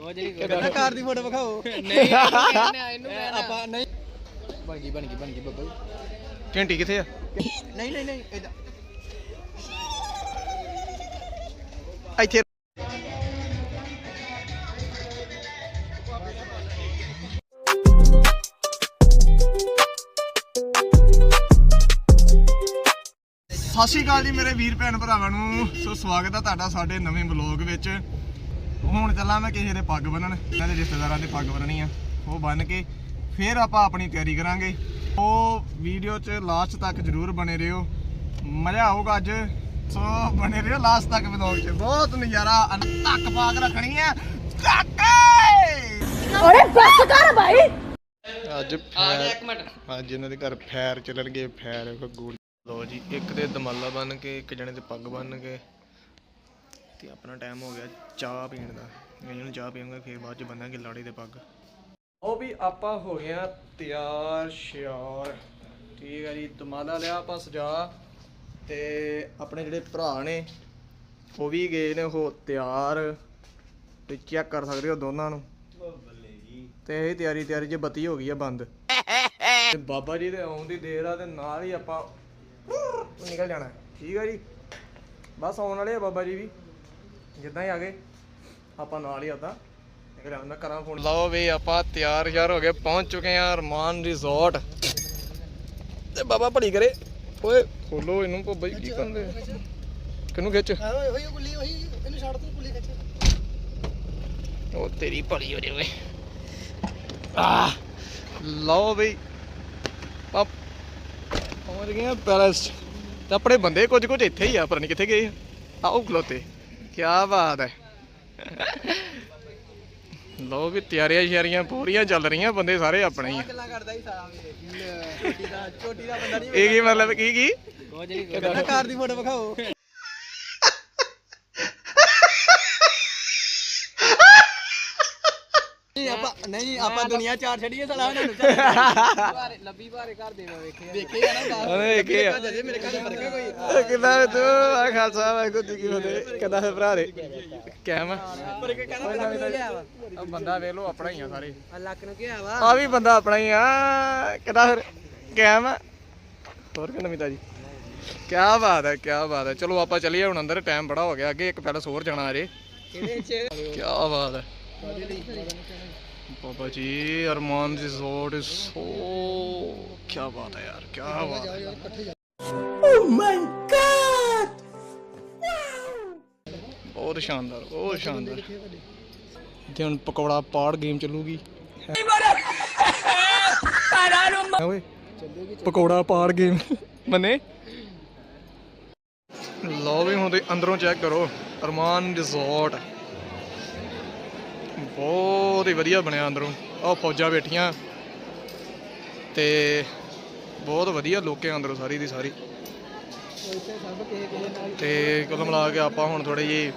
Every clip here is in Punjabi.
ਕਹਿੰਦਾ ਕਾਰ ਦੀ ਫੋਟੋ ਵਿਖਾਓ। ਨਹੀਂ ਇਹਨੂੰ ਕਹਿਣਾ ਇਹਨੂੰ ਕਹਿਣਾ। ਆਪਾਂ ਨਹੀਂ ਬਣ ਗਈ ਬਣ ਗਈ ਬਣ ਗਈ ਬੱਬਾ ਘੰਟੀ ਕਿੱਥੇ ਆ? ਨਹੀਂ ਨਹੀਂ ਨਹੀਂ ਏਦਾਂ ਇੱਥੇ ਸਤਿ ਸ਼੍ਰੀ ਅਕਾਲ ਜੀ ਮੇਰੇ ਵੀਰ ਭੈਣ ਭਰਾਵਾਂ ਨੂੰ। ਸੋ ਸਵਾਗਤ ਹੈ ਤੁਹਾਡਾ ਸਾਡੇ ਨਵੇਂ ਵਲੌਗ ਵਿੱਚ। ਹੁਣ ਚੱਲਾਂ ਮੈਂ ਕਿਸੇ ਦੇ ਪੱਗ ਬੰਨਣ ਇਹਨਾਂ ਦੇ ਰਿਸ਼ਤੇਦਾਰਾਂ ਦੇ ਪੱਗ ਬੰਨਣੀ ਆ। ਉਹ ਬੰਨ ਕੇ ਫਿਰ ਆਪਾਂ ਆਪਣੀ ਤਿਆਰੀ ਕਰਾਂਗੇ। ਉਹ ਵੀਡੀਓ 'ਚ ਲਾਸਟ ਤੱਕ ਜਰੂਰ ਬਣੇ ਰਹੋ। ਮਜ਼ਾ ਆਊਗਾ ਅੱਜ। ਸੋ ਬਣੇ ਰਹੋ ਲਾਸਟ ਤੱਕ ਵਲੌਗ 'ਚ। ਬਹੁਤ ਨਜ਼ਾਰਾ ਅਨ- ਧੱਕ ਪਾ ਕੇ ਰੱਖਣੀ ਹੈ ਧੱਕ! ਅਰੇ ਬੱਸ ਕਰ ਭਾਈ ਅੱਜ ਆ ਜਾ ਇੱਕ ਮਿੰਟ। ਅੱਜ ਇਹਨਾਂ ਦੇ ਘਰ ਫੈਰ ਚੱਲਣਗੇ ਫੈਰ ਗੋਲ ਲੋ ਜੀ ਇੱਕ ਦੇ ਦਮਾਲਾ ਬੰਨ ਕੇ ਇੱਕ ਜਣੇ ਦੇ ਪੱਗ ਬੰਨ ਕੇ। ਤੇ ਆਪਣਾ ਟਾਈਮ ਹੋ ਗਿਆ ਚਾਹ ਪੀਣ ਦਾ। ਇਹਨੂੰ ਚਾਹ ਪੀਵਾਂਗੇ ਫਿਰ ਬਾਅਦ ਚ ਬੰਨਾਂਗੇ ਲਾੜੀ ਦੇ ਪੱਗ। ਉਹ ਵੀ ਆਪਾਂ ਹੋ ਗਿਆ ਤਿਆਰ, ਸ਼ਿਆਰ। ਠੀਕ ਹੈ ਜੀ ਦਮਾਲਾ ਲਿਆ ਆਪਾਂ ਸਜਾ। ਤੇ ਆਪਣੇ ਜਿਹੜੇ ਭਰਾ ਨੇ, ਉਹ ਵੀ ਗਏ ਨੇ ਉਹ ਤਿਆਰ। ਤੇ ਚੈੱਕ ਕਰ ਸਕਦੇ ਹੋ ਦੋਨਾਂ ਨੂੰ। ਤੇ ਇਹ ਤਿਆਰੀ ਤਿਆਰੀ ਜੇ ਬੱਤੀ ਹੋ ਗਈ ਆ, ਬੰਦ। ਤੇ ਬਾਬਾ ਜੀ ਦੇ ਆਉਣ ਦੀ ਦੇਰ ਆ, ਤੇ ਨਾਲ ਹੀ ਆਪਾਂ ਨਿਕਲ ਜਾਣਾ। ਠੀਕ ਆ ਜੀ। ਬਸ ਆਉਣ ਵਾਲੇ ਆ ਬਾਬਾ ਜੀ ਵੀ। ਜਿੱਦਾਂ ਹੀ ਆ ਗਏ ਆਪਾਂ ਨਾਲ ਹੀ ਆਦਾ ਨਿਕਲ ਜਾਣਾ ਮੈਂ ਕਰਾਂ ਫੋਨ ਲਓ ਵੀ ਆਪਾਂ ਤਿਆਰ ਯਾਰ ਹੋ ਗਏ ਪਹੁੰਚ ਚੁੱਕੇ ਆ ਅਰਮਾਨ ਰਿਜ਼ੋਰਟ ਤੇ ਬਾਬਾ ਭਲੀ ਕਰੇ। ਓਏ ਖੋਲੋ ਇਹਨੂੰ ਬਾਬਾ ਜੀ ਕੀ ਕਰਦੇ? ਕਿਹਨੂੰ ਖਿੱਚ? ਓਏ ਓਏ ਗੁੱਲੀ ਉਹੀ ਇਹਨੂੰ ਛੱਡ ਤੂੰ ਗੁੱਲੀ ਖਿੱਚ। ਉਹ ਤੇਰੀ ਭਲੀ ਹੋ ਜਾਵੇ ਆ ਲਓ ਬਈ ਆਪ ਪਹੁੰਚ ਗਏ ਆ ਪੈਲਸ। 'ਚ। ਤੇ ਆਪਣੇ ਬੰਦੇ ਕੁਝ ਕੁਝ ਇੱਥੇ ਹੀ ਆ ਪਰ ਨਹੀਂ ਕਿੱਥੇ ਗਏ ਆ। ਆਓ ਖਲੋਤੇ। ਕੀ ਬਾਤ ਹੈ। ਲਓ ਵੀ ਤਿਆਰੀਆਂ ਸ਼ਿਆਰੀਆਂ ਪੂਰੀਆਂ ਚੱਲ ਰਹੀਆਂ ਬੰਦੇ ਸਾਰੇ ਆਪਣੇ ਹੀ ਆ। ਗੱਲਾਂ ਕਰਦਾ ਹੀ ਸਾਰਾ ਵੀਰੇ। ਛੋਟੀ ਦਾ ਛੋਟੀ ਦਾ ਬੰਦਾ ਨਹੀਂ ਇਹ ਕੀ ਮਤਲਬ ਕੀ ਕੀ? ਕਹਿੰਦਾ ਕਾਰ ਦੀ ਫੋਟੋ ਵਿਖਾਓ। ਨਹੀਂ ਆਪਾਂ ਦੁਨੀਆ ਚਾਰ ਛੱਡੀਏ ਸਾਲਾ ਉਹਨਾਂ ਨੂੰ ਲੱਭੀ ਭਾਰੇ ਘਰ ਦੇ ਮੈਂ ਵੇਖਿਆ। ਦੇਖੇ ਆ ਨਾ ਕੀ ਆ ਜਦੇ ਮੇਰੇ ਘਰ ਫ਼ਰਕ ਹੈ ਕੋਈ। ਕਿੰਨਾ ਤੂੰ? ਆ ਖਾਲਸਾ ਵਾਹਿਗੁਰੂ ਜੀ ਕੀ ਫਤਿਹ। ਕਿੰਦਾ ਹੈ ਭਰਾ ਦੇ ਕਹਿਮ ਪਰ ਕਿ ਕਹਿੰਦਾ ਲੱਕ ਨੂੰ ਲਿਆ ਵਾ। ਆ ਬੰਦਾ ਵੇਖ ਲੋ ਆਪਣਾ ਹੀ ਆ ਸਾਰੇ। ਆ ਲੱਕ ਨੂੰ ਕਿਹਾ ਵਾ। ਆ ਵੀ ਬੰਦਾ ਆਪਣਾ ਹੀ ਆ। ਕਿਹਦਾ ਫਿਰ? ਕਹਿਮ ਹੋਰ ਕਿ ਨਵੀਂ ਤਾਜੀ ਕੀ ਬਾਤ ਹੈ ਕੀ ਬਾਤ ਹੈ ਚਲੋ ਆਪਾਂ ਚੱਲੀਏ ਹੁਣ ਅੰਦਰ ਟਾਈਮ ਬੜਾ ਹੋ ਗਿਆ। ਅੱਗੇ ਇੱਕ ਪੈਲਸ ਹੋਰ ਜਾਣਾ ਅਰੇ ਕਿਹਦੇ ਚ ਕੀ ਬਾਤ ਹੈ ਬਾਬਾ ਜੀ ਅਰਮਾਨ ਰਿਜ਼ੋਰਟ ਇਜ਼ ਸੋ ਕੀ ਬਾਤ ਹੈ ਯਾਰ ਕੀ ਬਾਤ ਹੈ ਬਹੁਤ ਸ਼ਾਨਦਾਰ ਬਹੁਤ ਸ਼ਾਨਦਾਰ ਤੇ ਹੁਣ ਪਕੌੜਾ ਪਾੜ ਗੇਮ ਚੱਲੂਗੀ ਓਏ ਪਕੌੜਾ ਪਾੜ ਗੇਮ ਮੰਨੇ ਲਓ ਵੀ ਹੁਣ ਤੇ ਅੰਦਰੋਂ ਚੈੱਕ ਕਰੋ ਅਰਮਾਨ ਰਿਜ਼ੋਰਟ ਬਹੁਤ ਹੀ ਵਧੀਆ ਬਣਿਆ ਅੰਦਰੋਂ। ਆਹ ਫੌਜਾਂ ਬੈਠੀਆਂ। ਤੇ ਬਹੁਤ ਵਧੀਆ ਲੋਕੇ ਅੰਦਰੋਂ ਸਾਰੀ ਦੀ ਸਾਰੀ। ਤੇ ਕੁੱਲ ਮਿਲਾ ਕੇ ਆਪਾਂ ਹੁਣ ਥੋੜੀ ਜੀ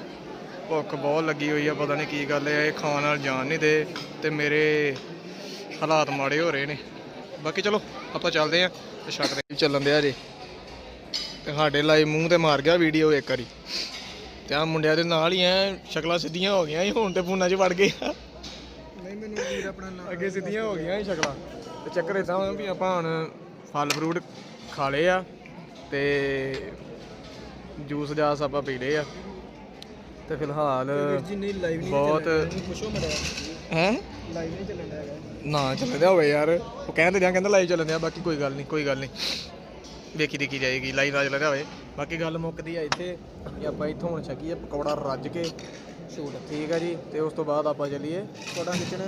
ਭੁੱਖ ਬਹੁਤ ਲੱਗੀ ਹੋਈ ਆ ਪਤਾ ਨਹੀਂ ਕੀ ਗੱਲ ਹੈ ਇਹ ਖਾਣ ਨਾਲ ਜਾਣ ਨਹੀਂ ਦੇ ਤੇ ਮੇਰੇ ਹਾਲਾਤ ਮਾੜੇ ਹੋ ਰਹੇ ਨੇ। ਬਾਕੀ ਚਲੋ ਆਪਾਂ ਚੱਲਦੇ ਆਂ ਤੇ ਛੱਡਦੇ ਆਂ। ਚੱਲਣ ਦਿਆ ਜੇ। ਤੇ ਸਾਡੇ ਲਾਈ ਮੂੰਹ ਤੇ ਮਾਰ ਗਿਆ ਵੀਡੀਓ ਇੱਕ ਵਾਰੀ। ਤੇ ਆ ਮੁੰਡਿਆਂ ਦੇ ਨਾਲ ਹੀ ਐ ਸ਼ਕਲਾਂ ਸਿੱਧੀਆਂ ਹੋ ਗਈਆਂ ਹੁਣ ਤੇ ਫੋਨਾਂ 'ਚ ਵੜ ਗਏ ਆ। ਨਹੀਂ ਮੈਨੂੰ ਵੀਰ ਆਪਣਾ ਨਾਮ ਅੱਗੇ ਸਿੱਧੀਆਂ ਹੋ ਗਈਆਂ ਸੀ ਸ਼ਕਲਾਂ। ਤੇ ਚੱਕਰ ਇਦਾਂ ਹੋਇਆ ਵੀ ਆਪਾਂ ਹੁਣ ਫਲ ਫਰੂਟ ਖਾ ਲਏ ਆ ਤੇ ਜੂਸ ਜਾਸ ਆਪਾਂ ਪੀ ਲਏ ਆ। ਤੇ ਫਿਲਹਾਲ ਜਿੰਨੀ ਲਾਈਵ ਨਹੀਂ ਬਹੁਤ ਪੁੱਛੋ ਹੈ? ਲਾਈਵ ਨਹੀਂ ਚੱਲਣ ਦਾ ਹੈਗਾ। ਨਾ ਹੋਵੇ ਯਾਰ। ਉਹ ਕਹਿੰਦੇ ਜਾਂ ਕਹਿੰਦਾ ਲਾਈਵ ਚੱਲਦੇ ਆ ਬਾਕੀ ਕੋਈ ਗੱਲ ਨਹੀਂ ਕੋਈ ਗੱਲ ਨਹੀਂ। ਵੇਖੀ ਦੇਖੀ ਜਾਏਗੀ ਲਾਈਵ ਨਾ ਚੱਲਦਾ ਹੋਵੇ। ਬਾਕੀ ਗੱਲ ਮੁੱਕਦੀ ਆ ਇੱਥੇ ਕਿ ਆਪਾਂ ਇੱਥੋਂ ਹੁਣ ਛਕੀਏ ਪਕੌੜਾ ਰੱਜ ਕੇ। ਸ਼ੂਟ ਠੀਕ ਆ ਜੀ ਤੇ ਉਸ ਤੋਂ ਬਾਅਦ ਆਪਾਂ ਚੱਲੀਏ ਫੋਟੋ ਖਿੱਚਣਾ।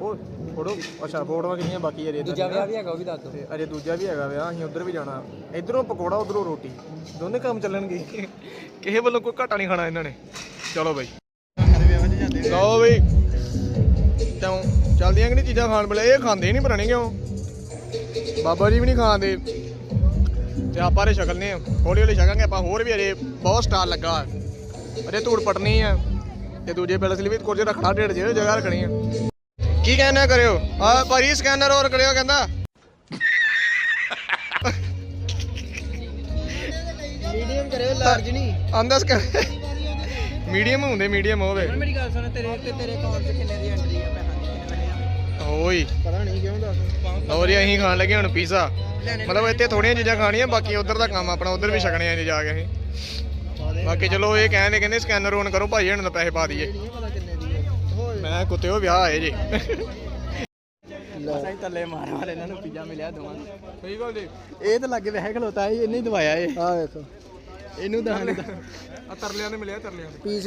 ਉਹ ਫੋਟੋ ਅੱਛਾ ਫੋਟੋਆਂ ਕਿੰਨੀਆਂ ਬਾਕੀ ਅਜੇ ਦੂਜਾ ਵਿਆਹ ਵੀ ਹੈਗਾ ਉਹ ਵੀ ਦੱਸ ਦੋ ਤੇ ਦੂਜਾ ਵੀ ਹੈਗਾ ਵਿਆਹ ਅਸੀਂ ਉਧਰ ਵੀ ਜਾਣਾ। ਇਧਰੋਂ ਪਕੌੜਾ ਉਧਰੋਂ ਰੋਟੀ। ਦੋਨੇ ਕੰਮ ਚੱਲਣਗੇ। ਕਿਸੇ ਵੱਲੋਂ ਕੋਈ ਘਾਟਾ ਨਹੀਂ ਖਾਣਾ ਇਹਨਾਂ ਨੇ। ਚਲੋ ਬਈ। ਲਓ ਬਈ। ਤਾਂ ਚੱਲਦੀਆਂ ਕਿ ਨਹੀਂ ਚੀਜ਼ਾਂ ਖਾਣ ਵੇਲੇ? ਇਹ ਖਾਂਦੇ ਨਹੀਂ ਪਰਾਣੇ ਕਿਉਂ। ਬਾਬਾ ਜੀ ਵੀ ਨਹੀਂ ਖਾਂਦੇ। ਤੇ ਆਪਾਂ ਰੇ ਸ਼ਕਲ ਹੌਲੀ ਹੌਲੀ ਛਕਾਂਗੇ ਆਪਾਂ ਹੋਰ ਵੀ ਅਜੇ ਬਹੁਤ ਸਟਾਲ ਲੱਗਾ। ਅਜੇ ਧੂੜ ਪਟਣੀ ਆ। ਤੇ ਦੂਜੇ ਪੈਲਸ ਲਈ ਵੀ ਕੁਝ ਰੱਖਣਾ ਢੇਡ 'ਚ ਜਗ੍ਹਾ ਰੱਖਣੀ ਆ। ਕੀ ਕਹਿਣਾ ਕਰਿਓ? ਆ ਭਾਰੀ ਸਕੈਨਰ ਹੋਰ ਕਰਿਓ ਕਹਿੰਦਾ। ਮੀਡੀਅਮ ਕਰਿਓ ਲਾਰਜ ਨਹੀਂ। ਆਂਦਾ ਸਕੈਨ ਮੀਡੀਅਮ ਹੁੰਦੇ ਮੀਡੀਅਮ ਹੋਵੇ। ਹੁਣ ਮੇਰੀ ਗੱਲ ਸੁਣ ਤੇਰੇ ਤੇ ਤੇਰੇ ਅਕਾਊਂਟ 'ਚ ਕਿੰਨੇ ਦੀ ਐਂਟਰੀ ਆ? ਪੈਸਾ ਕਿੰਨੇ ਲੱਗੇ ਆ? ਓਏ। ਪਤਾ ਨਹੀਂ ਕਿਉਂ ਦੱਸ। ਜੀ ਅਸੀਂ ਖਾਣ ਲੱਗੇ ਹੁਣ ਪੀਜ਼ਾ ਮਤਲਬ ਇੱਥੇ ਥੋੜੀਆਂ ਚੀਜ਼ਾਂ ਖਾਣੀਆਂ ਬਾਕੀ ਉਧਰ ਦਾ ਕੰਮ ਆਪਣਾ ਉਧਰ ਵੀ ਛਕਣੇ ਆ ਜੀ ਜਾ ਕੇ ਅਸੀਂ। ਬਾਕੀ ਚਲੋ ਇਹ ਕਹਿੰਦੇ ਕਹਿੰਦੇ ਸਕੈਨਰ ਔਨ ਕਰੋ ਭਾਈ ਇਹਨਾਂ ਨੂੰ ਪੈਸੇ ਪਾ ਦਈਏ। ਦੀ ਮੈਂ ਕੁੱਤਿਓ ਵਿਆਹ ਆਏ ਜੀ। ਅਸਾਂ ਤੱਲੇ ਮਾਰ ਮਾਰ ਇਹਨਾਂ ਨੂੰ ਪੀਜ਼ਾ ਮਿਲਿਆ ਦੋਵਾਂ ਨੂੰ। ਸਹੀ ਗੱਲ ਜੀ। ਇਹ ਤਾਂ ਲੱਗੇ ਵਹਿ ਖਲੋਤਾ ਇਹ ਇਹਨੇ ਹੀ ਦਵਾਇਆ ਇਹ। ਆ ਵੇਖੋ। ਇਹਨੂੰ ਤਾਂ ਆ ਤਰਲਿਆਂ ਨੇ ਮਿਲਿਆ ਤਰਲਿਆਂ ਨੇ ਪੀਸ।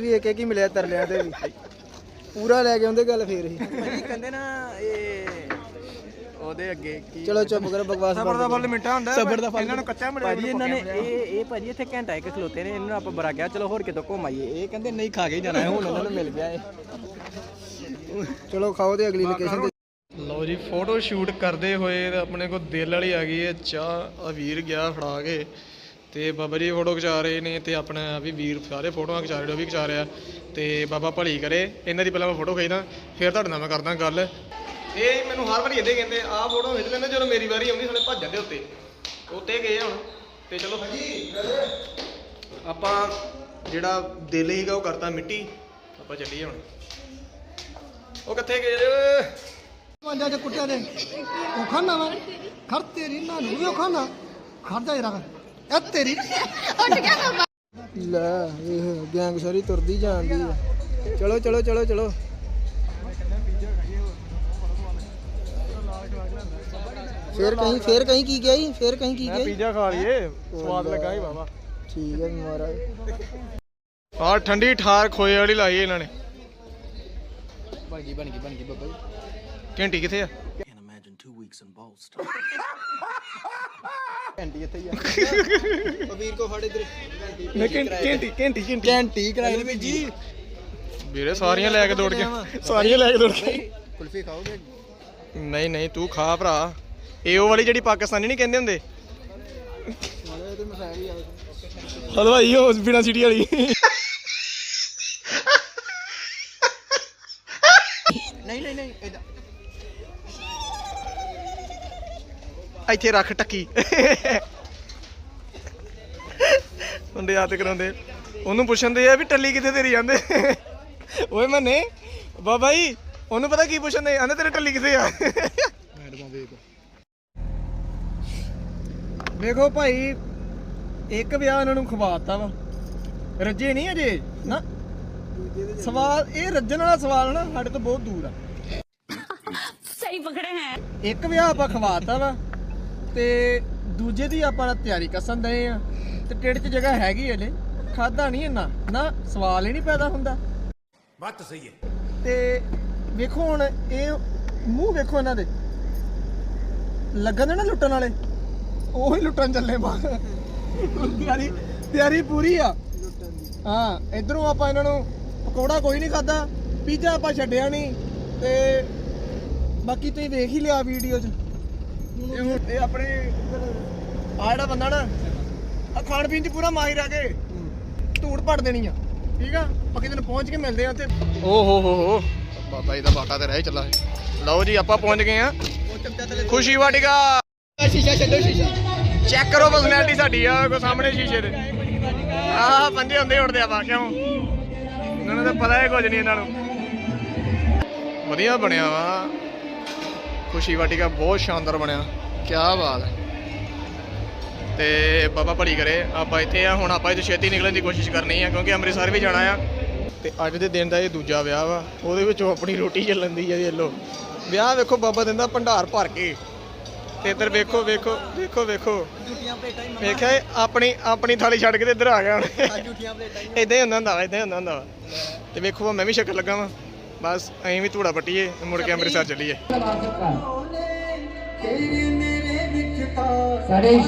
ਵੀ ਇੱਕ ਇੱਕ ਹੀ ਮਿਲਿਆ ਤਰਲਿਆਂ ਤੇ ਵੀ। ਪੂਰਾ ਲੈ ਕੇ ਆਉਂਦੇ ਗੱਲ ਫੇਰ ਹੀ ਕਹਿੰਦੇ ਨਾ ਇਹ ਉਹਦੇ ਅੱਗੇ ਕੀ ਚਲੋ ਚੁੱਪ ਕਰੋ ਬਕਵਾਸ ਸਬਰ ਦਾ ਫਲ ਮਿੱਠਾ ਹੁੰਦਾ ਸਬਰ ਦਾ ਫਲ ਇਹਨਾਂ ਨੂੰ ਕੱਚਾ ਮਿਲਿਆ ਭਾਜੀ ਇਹਨਾਂ ਨੇ ਇਹ ਇਹ ਭਾਜੀ ਇੱਥੇ ਘੰਟਾ ਇੱਕ ਖਲੋਤੇ ਨੇ ਇਹਨਾਂ ਨੂੰ ਆਪਾਂ ਬਰਾ ਗਿਆ ਚਲੋ ਹੋਰ ਕਿਤੋਂ ਘੁੰਮ ਆਈਏ। ਇਹ ਕਹਿੰਦੇ ਨਹੀਂ ਖਾ ਕੇ ਹੀ ਜਾਣਾ ਹੈ ਹੁਣ ਉਹਨਾਂ ਨੂੰ ਮਿਲ ਗਿਆ ਇਹ। ਚਲੋ ਖਾਓ ਤੇ ਅਗਲੀ ਲੋਕੇਸ਼ਨ ਤੇ। ਲਓ ਜੀ ਫੋਟੋ ਸ਼ੂਟ ਕਰਦੇ ਹੋਏ ਆਪਣੇ ਕੋਲ ਦਿਲ ਵਾਲੀ ਆ ਗਈ ਹੈ ਚਾਹ ਆ ਵੀਰ ਗਿਆ ਫੜਾ ਕੇ। ਤੇ ਬਾਬਾ ਜੀ ਫੋਟੋ ਖਿਚਾ ਰਹੇ ਨੇ ਤੇ ਆਪਣਾ ਵੀ ਵੀਰ ਸਾਰੇ ਫੋਟੋਆਂ ਖਿਚਾ ਰਹੇ ਉਹ ਵੀ ਖਿਚਾ ਰਿਹਾ। ਤੇ ਬਾਬਾ ਭਲੀ ਕਰੇ ਇਹਨਾਂ ਦੀ ਪਹਿਲਾਂ ਮੈਂ ਫੋਟੋ ਖਿੱਚਦਾ ਫਿਰ ਤੁਹਾਡੇ ਨਾਲ ਮੈਂ ਕਰਦਾ ਗੱਲ। ਇਹ ਮੈਨੂੰ ਹਰ ਵਾਰੀ ਇਹਦੇ ਕਹਿੰਦੇ ਆਹ ਫੋਟੋ ਖਿੱਚ ਲੈਂਦੇ ਜਦੋਂ ਮੇਰੀ ਵਾਰੀ ਆਉਂਦੀ ਸਾਲੇ ਭੱਜ ਜਾਂਦੇ ਉੱਤੇ। ਉੱਤੇ ਗਏ ਹੁਣ ਤੇ ਚਲੋ ਭਾਜੀ ਆਪਾਂ ਜਿਹੜਾ ਦਿਲ ਹੀਗਾ ਉਹ ਕਰਤਾ ਮਿੱਟੀ ਆਪਾਂ ਚੱਲੀਏ ਹੁਣ। ਉਹ ਕਿੱਥੇ ਗਏ ਜੇ? ਪੰਜਾਂ ਚ ਕੁੱਟਿਆ ਦੇ ਉਹ ਖਾਣਾ ਵਾ। ਖਰ ਤੇਰੀ ਨਾ ਨੂੰ ਵੀ ਖਾਣਾ ਖਰ ਜਾ ਜਰਾ। ਇਹ ਤੇਰੀ ਲੈ ਇਹ ਗੈਂਗ ਸਾਰੀ ਤੁਰਦੀ ਜਾਂਦੀ ਆ। ਚਲੋ ਚਲੋ ਚਲੋ ਚਲੋ। ਫੇਰ ਕਹੀਂ ਫੇਰ ਕਹੀਂ ਕੀ ਗਿਆ ਜੀ? ਫੇਰ ਕਹੀਂ ਕੀ ਗਿਆ ਜੀ? ਪੀਜ਼ਾ ਖਾ ਲਈਏ। ਸਵਾਦ ਲੱਗਾ ਹੀ ਬਾਬਾ। ਠੀਕ ਹੈ ਮਹਾਰਾਜ। ਆਹ ਠੰਡੀ ਠਾਰ ਖੋਏ ਵਾਲੀ ਲਾਈ ਇਹਨਾਂ ਨੇ। ਬਣ ਗਈ ਬਣ ਗਈ ਬਣ ਗਈ ਬੱਬਾ ਜੀ। ਘੰਟੀ ਕਿੱਥੇ ਆ? ਘੰਟੀ ਇੱਥੇ ਹੀ ਆ। ਉਹ ਵੀਰ ਕੋ ਫੜ ਇਧਰ। ਘੰਟੀ ਘੰਟੀ ਘੰਟੀ। ਘੰਟੀ ਕਰਾਈ ਨੇ ਜੀ। ਵੀਰੇ ਸਾਰੀਆਂ ਲੈ ਕੇ ਦੌੜ ਗਿਆ। ਸਾਰੀਆਂ ਲੈ ਕੇ ਦੌੜ ਗਿਆ। ਕੁਲਫੀ ਖਾਓਗੇ? ਨਹੀਂ ਨਹੀਂ ਤੂੰ ਖਾ ਭਰਾ। ਇਹ ਉਹ ਵਾਲੀ ਜਿਹੜੀ ਪਾਕਿਸਤਾਨੀ ਨਹੀਂ ਕਹਿੰਦੇ ਹੁੰਦੇ? ਹਲਵਾਈ ਉਹ ਬਿਨਾ ਸਿਟੀ ਵਾਲੀ। ਨਹੀਂ ਨਹੀਂ ਨਹੀਂ ਏਦਾਂ ਇੱਥੇ ਰੱਖ ਟੱਕੀ। ਹੁੰਦੇ ਯਾਦ ਕਰਾਉਂਦੇ। ਉਹਨੂੰ ਪੁੱਛਣਦੇ ਆ ਵੀ ਟੱਲੀ ਕਿੱਥੇ ਤੇਰੀ ਜਾਂਦੇ ਓਏ ਮੰਨੇ ਬਾਬਾ ਜੀ ਉਹਨੂੰ ਪਤਾ ਕੀ ਪੁੱਛਣਦੇ? ਆਂਦੇ ਤੇਰੇ ਟੱਲੀ ਕਿੱਥੇ ਆ? ਵੇਖੋ ਵੇਖੋ ਭਾਈ ਇੱਕ ਵਿਆਹ ਇਹਨਾਂ ਨੂੰ ਖਵਾਤਾ ਵਾ। ਰੱਜੇ ਨਹੀਂ ਅਜੇ ਨਾ। ਸਵਾਲ ਇਹ ਰੱਜਣ ਵਾਲਾ ਸਵਾਲ ਨਾ ਸਾਡੇ ਤੋਂ ਬਹੁਤ ਦੂਰ ਆ। ਸਹੀ ਪਕੜੇ ਹੈ। ਇੱਕ ਵਿਆਹ ਆਪਾਂ ਖਵਾਤਾ ਵਾ ਤੇ ਦੂਜੇ ਦੀ ਆਪਾਂ ਤਿਆਰੀ ਕਸਨ ਦੇ ਆ। ਤੇ ਟਿੜ 'ਚ ਜਗ੍ਹਾ ਹੈਗੀ ਹਲੇ ਖਾਦਾ ਨਹੀਂ ਇੰਨਾ ਨਾ ਸਵਾਲ ਹੀ ਨਹੀਂ ਪੈਦਾ ਹੁੰਦਾ। ਬੱਤ ਸਹੀ ਹੈ। ਤੇ ਵੇਖੋ ਹੁਣ ਇਹ ਮੂੰਹ ਵੇਖੋ ਇਹਨਾਂ ਦੇ। ਲੱਗਣ ਨਾ ਲੁੱਟਣ ਵਾਲੇ। ਉਹੀ ਲੁੱਟਣ ਚੱਲੇ ਬਾਹਰ ਤਿਆਰੀ ਤਿਆਰੀ ਪੂਰੀ ਆ। ਹਾਂ ਇਧਰੋਂ ਆਪਾਂ ਇਹਨਾਂ ਨੂੰ ਪਕੌੜਾ ਕੋਈ ਨਹੀਂ ਖਾਦਾ ਪੀਜ਼ਾ ਆਪਾਂ ਛੱਡਿਆ ਨਹੀਂ ਤੇ ਬਾਕੀ ਤੁਸੀਂ ਵੇਖ ਹੀ ਲਿਆ ਵੀਡੀਓ 'ਚ। ਇਹ ਹੁਣ ਇਹ ਆਪਣੇ ਆ ਜਿਹੜਾ ਬੰਦਾ ਨਾ ਆ ਖਾਣ ਪੀਣ 'ਚ ਪੂਰਾ ਮਾਹਿਰ ਆ ਕੇ ਧੂੜ ਪੜ ਦੇਣੀ ਆ। ਠੀਕ ਆ? ਪੱਕੇ ਦਿਨ ਪਹੁੰਚ ਕੇ ਮਿਲਦੇ ਆ ਉੱਥੇ। ਓ ਹੋ ਹੋ ਹੋ। ਬਾਬਾ ਜੀ ਦਾ ਬਾਟਾ ਤੇ ਰਹਿ ਚੱਲਾ। ਲਓ ਜੀ ਆਪਾਂ ਪਹੁੰਚ ਗਏ ਆ। ਖੁਸ਼ੀ ਵਾਟਿਕਾ। ਸ਼ੀਸ਼ਾ ਛੱਡੋ, ਸ਼ੀਸ਼ਾ। ਚੈੱਕ ਕਰੋ ਪਰਸਨੈਲਿਟੀ ਸਾਡੀ ਆ ਕੋ ਸਾਹਮਣੇ ਸ਼ੀਸ਼ੇ ਦੇ। ਆਹ, ਬੰਦੇ ਹੁੰਦੇ ਉੜਦੇ ਆ ਵਾ ਕਿਉਂ? ਇਹਨਾਂ ਨੂੰ ਤਾਂ ਪਤਾ ਹੀ ਕੁਝ ਨਹੀਂ ਇਹਨਾਂ ਨੂੰ। ਵਧੀਆ ਬਣਿਆ ਵਾ। ਖੁਸ਼ੀ ਵਾਟਿਕਾ ਬਹੁਤ ਸ਼ਾਨਦਾਰ ਬਣਿਆ। ਕੀ ਬਾਤ ਹੈ। ਤੇ ਬਾਬਾ ਭਲੀ ਕਰੇ, ਆਪਾਂ ਇੱਥੇ ਆ, ਹੁਣ ਆਪਾਂ ਇੱਥੇ ਛੇਤੀ ਨਿਕਲਣ ਦੀ ਕੋਸ਼ਿਸ਼ ਕਰਨੀ ਆ, ਕਿਉਂਕਿ ਅੰਮ੍ਰਿਤਸਰ ਵੀ ਜਾਣਾ ਆ। ਤੇ ਅੱਜ ਦੇ ਦਿਨ ਦਾ ਇਹ ਦੂਜਾ ਵਿਆਹ ਵਾ, ਉਹਦੇ ਵਿੱਚੋਂ ਆਪਣੀ ਰੋਟੀ ਚੱਲਣ ਦੀ ਆ, ਵੇਖ ਲਓ। ਵਿਆਹ ਵੇਖੋ ਬਾਬਾ ਦਿੰਦਾ ਭੰਡਾਰ ਭਰ ਕੇ। ਤੇ ਇੱਧਰ ਵੇਖੋ ਵੇਖੋ ਵੇਖੋ ਵੇਖੋ। ਜੁੱਟੀਆਂ ਪਲੇਟਾਂ ਵੇਖਿਆ ਆਪਣੀ ਆਪਣੀ ਥਾਲੀ ਛੱਡ ਕੇ ਤੇ ਇੱਧਰ ਆ ਗਿਆ ਹੁਣ। ਹੀ ਮਮਾ। ਹੁੰਦਾ ਵਾ ਹੀ ਹੁੰਦਾ ਹੁੰਦਾ ਤੇ ਵੇਖੋ ਵਾ ਮੈਂ ਵੀ ਸ਼ਕਲ ਲੱਗਾ ਵਾ ਬਸ ਅਸੀਂ ਵੀ ਧੂੜਾ ਪੱਟੀਏ ਮੁੜ ਕੇ ਅੰਮ੍ਰਿਤਸਰ ਚੱਲੀਏ। ਸਾਡੇ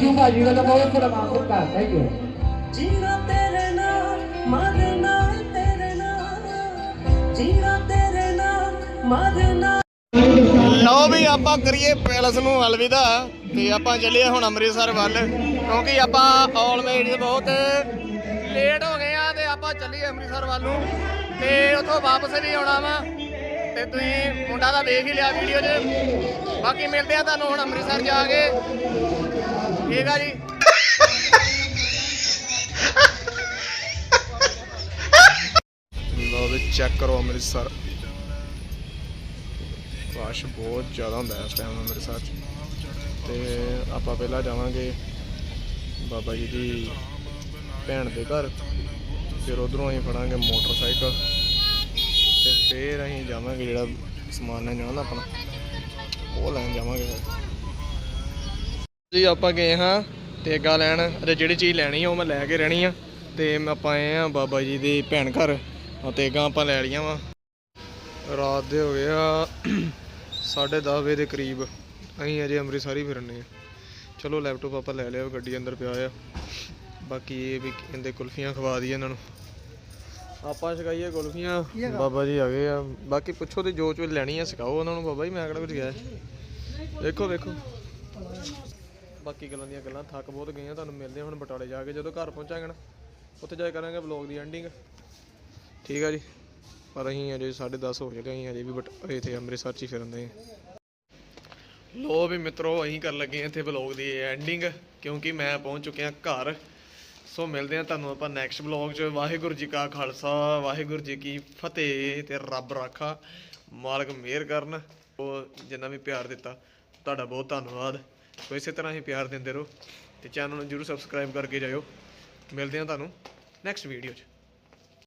ਲਓ ਵੀ ਆਪਾਂ ਕਰੀਏ ਪੈਲਸ ਨੂੰ ਅਲਵਿਦਾ ਤੇ ਆਪਾਂ ਚੱਲੀਏ ਹੁਣ ਅੰਮ੍ਰਿਤਸਰ ਵੱਲ, ਕਿਉਂਕਿ ਆਪਾਂ ਆਲਵੇਜ ਬਹੁਤ ਲੇਟ ਹੋ ਗਏ ਆ ਤੇ ਆਪਾਂ ਚੱਲੀਏ ਅੰਮ੍ਰਿਤਸਰ ਵੱਲ ਨੂੰ ਤੇ ਉੱਥੋਂ ਵਾਪਸ ਨਹੀਂ ਆਉਣਾ ਵਾ ਤੇ ਤੁਸੀਂ ਮੁੰਡਾ ਦਾ ਵੇਖ ਹੀ ਲਿਆ ਵੀਡੀਓ 'ਚ। ਬਾਕੀ ਮਿਲਦੇ ਆ ਤੁਹਾਨੂੰ ਹੁਣ ਅੰਮ੍ਰਿਤਸਰ ਜਾ ਕੇ। ਠੀਕ ਆ ਜੀ। ਲੋ ਵੀ ਚੈੱਕ ਕਰੋ ਅੰਮ੍ਰਿਤਸਰ। ਰਸ਼ ਬਹੁਤ ਜ਼ਿਆਦਾ ਹੁੰਦਾ ਇਸ ਟਾਈਮ ਅੰਮ੍ਰਿਤਸਰ 'ਚ ਤੇ ਆਪਾਂ ਪਹਿਲਾਂ ਜਾਵਾਂਗੇ ਬਾਬਾ ਜੀ ਦੀ ਭੈਣ ਦੇ ਘਰ। ਫਿਰ ਉਧਰੋਂ ਅਸੀਂ ਫੜਾਂਗੇ ਮੋਟਰਸਾਈਕਲ। ਤੇ ਫਿਰ ਅਸੀਂ ਜਾਵਾਂਗੇ ਜਿਹੜਾ ਸਮਾਨ ਲੈਣ ਜਾਣਾ ਨਾ ਆਪਣਾ। ਉਹ ਲੈਣ ਜਾਵਾਂਗੇ ਫਿਰ। ਜੀ ਆਪਾਂ ਗਏ ਹਾਂ ਤੇਗਾ ਲੈਣ। ਅਤੇ ਜਿਹੜੀ ਚੀਜ਼ ਲੈਣੀ ਆ ਉਹ ਮੈਂ ਲੈ ਕੇ ਰਹਿਣੀ ਆ। ਤੇ ਮੈਂ ਆਪਾਂ ਆਏ ਆ ਬਾਬਾ ਜੀ ਦੀ ਭੈਣ ਘਰ। ਆ ਤੇਗਾ ਆਪਾਂ ਲੈ ਲਈਆਂ ਵਾ। ਰਾਤ ਦੇ ਹੋ ਗਏ ਆ। 10:30 ਵਜੇ ਦੇ ਕਰੀਬ ਅਸੀਂ ਅਜੇ ਅੰਮ੍ਰਿਤਸਰ ਹੀ ਫਿਰਨੇ ਆ। ਚਲੋ ਲੈਪਟਾਪ ਆਪਾਂ ਲੈ ਲਿਆ, ਗੱਡੀ ਅੰਦਰ ਪਿਆ ਆ। ਬਾਕੀ ਇਹ ਵੀ ਕਹਿੰਦੇ ਕੁਲਫੀਆਂ ਖਵਾ ਦਈਏ ਇਹਨਾਂ ਨੂੰ। ਆਪਾਂ ਛਕਾਈਏ ਕੁਲਫੀਆਂ। ਬਾਬਾ ਜੀ ਆ ਗਏ ਆ। ਬਾਕੀ ਪੁੱਛੋ ਤੇ ਜੋ ਚੋ ਲੈਣੀ ਆ, ਸਿਖਾਓ ਉਹਨਾਂ ਨੂੰ ਬਾਬਾ ਜੀ, ਮੈਂ ਕਿਹੜਾ ਕੁਝ ਗਿਆ ਵੇਖੋ ਦੇਖੋ। ਬਾਕੀ ਗੱਲਾਂ ਦੀਆਂ ਗੱਲਾਂ, ਥੱਕ ਬਹੁਤ ਗਈਆਂ ਤੁਹਾਨੂੰ ਮਿਲਦੇ ਹੁਣ ਬਟਾਲੇ ਜਾ ਕੇ। ਜਦੋਂ ਘਰ ਪਹੁੰਚਾਂਗੇ ਨਾ, ਉੱਥੇ ਜਾ ਕੇ ਕਰਾਂਗੇ ਵਲੌਗ ਦੀ ਐਂਡਿੰਗ ਠੀਕ ਆ ਜੀ। ਪਰ ਅਸੀਂ ਅਜੇ 10:30 ਹੋ ਚੁੱਕੇ ਅਸੀਂ ਅਜੇ ਵੀ ਬਟ ਇੱਥੇ ਅੰਮ੍ਰਿਤਸਰ 'ਚ ਹੀ ਫਿਰਦੇ ਹਾਂ। ਲੋ ਵੀ ਮਿੱਤਰੋ, ਅਸੀਂ ਕਰਨ ਲੱਗੇ ਹਾਂ ਇੱਥੇ ਵਲੌਗ ਦੀ ਐਂਡਿੰਗ ਕਿਉਂਕਿ ਮੈਂ ਪਹੁੰਚ ਚੁੱਕਿਆ ਘਰ। ਸੋ ਮਿਲਦੇ ਹਾਂ ਤੁਹਾਨੂੰ ਆਪਾਂ ਨੈਕਸਟ ਵਲੌਗ 'ਚ। ਵਾਹਿਗੁਰੂ ਜੀ ਕਾ ਖਾਲਸਾ, ਵਾਹਿਗੁਰੂ ਜੀ ਕੀ ਫਤਿਹ ਤੇ ਰੱਬ ਰਾਖਾ, ਮਾਲਕ ਮਿਹਰ ਕਰਨ। ਉਹ ਜਿੰਨਾ ਵੀ ਪਿਆਰ ਦਿੱਤਾ, ਤੁਹਾਡਾ ਬਹੁਤ ਧੰਨਵਾਦ। ਸੋ ਇਸੇ ਤਰ੍ਹਾਂ ਹੀ ਪਿਆਰ ਦਿੰਦੇ ਰਹੋ ਤੇ ਚੈਨਲ ਨੂੰ ਜਰੂਰ ਸਬਸਕ੍ਰਾਈਬ ਕਰਕੇ ਜਾਇਓ। ਮਿਲਦੇ ਹਾਂ ਤੁਹਾਨੂੰ ਨੈਕਸਟ ਵੀਡੀਓ 'ਚ।